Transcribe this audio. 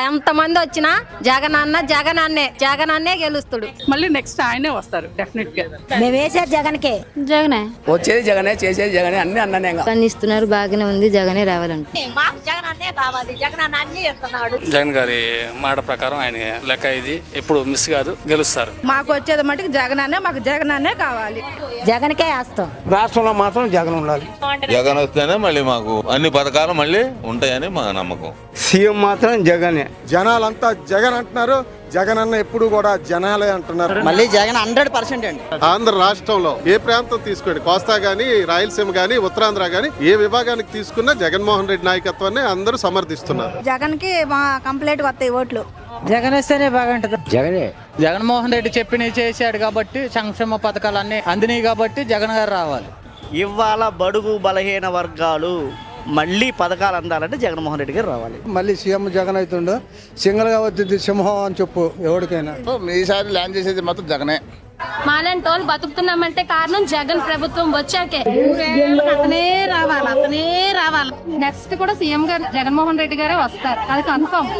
ఎంతమంది వచ్చినా జగన్ అన్న జగన్ అన్నే జగన్ అన్నే గెలుస్తాడు. మళ్ళీ నెక్స్ట్ ఆయనే వస్తారు డెఫినెట్గా మేము వేసేది జగన్కే. జగనే. వచ్చేది జగనే చేసేది జగనే అన్ని అన్ననే ఇస్తున్నారు బాగానే ఉంది జగనే రావాలంట. మాకు జగన్ అన్నే కావాలి. జగన్ అన్న అన్ని ఇస్తున్నాడు జగన్ గారి మాట ప్రకారం ఆయన లెక్క ఇది. ఎప్పుడు మిస్ కాదు గెలుస్తారు. మాకు వచ్చేది మటుకు జగన్ అనే మాకు జగన్ అనే కావాలి. జగన్కే వేస్తాం రాష్ట్రంలో మాత్రం జగన్ ఉండాలి. జగన్ వస్తేనే మళ్ళీ మాకు అన్ని పథకాలు మళ్ళీ ఉంటాయని మా నమ్మకం. సీఎం మాత్రం జగనే. జనాలంతా జగన్ అంటున్నారు. జగన్ అన్న ఎప్పుడు కూడా జనాలే అంటున్నారు. మళ్ళీ జగన్ హండ్రెడ్ పర్సెంట్ అండి. ఆంధ్ర రాష్ట్రంలో ఏ ప్రాంతం తీసుకోండి కోస్తా గానీ రాయలసీమ గానీ ఉత్తరాంధ్ర గానీ ఏ విభాగానికి తీసుకున్నా జగన్మోహన్ రెడ్డి నాయకత్వాన్ని అందరూ సమర్థిస్తున్నారు. జగన్కి మా కంప్లీట్ వస్తాయి ఓట్లు. జగన్ వస్తేనే బాగుంటుంది జగనే. జగన్మోహన్ రెడ్డి చెప్పినవి చేశాడు కాబట్టి సంక్షేమ పథకాలన్నీ అందినాయి కాబట్టి జగన్ గారు రావాలి. ఇవాళ బడుగు బలహీన వర్గాలు మళ్ళీ పథకాలు అందాలంటే జగన్మోహన్ రెడ్డి గారు రావాలి. మళ్ళీ సీఎం జగన్ అవుతుండు. సింగల్గా వచ్చింది సింహం అని చెప్పు ఎవరికైనా. ఈసారి ల్యాండ్ చేసేది మాత్రం జగనే. మాలాంటి వాళ్ళు బతుకుతున్నామంటే కారణం జగన్ ప్రభుత్వం వచ్చాకే. అతనే రావాలి అతనే రావాలి. నెక్స్ట్ కూడా సీఎం గారు జగన్మోహన్ రెడ్డి గారే వస్తారు. అది కన్ఫర్మ్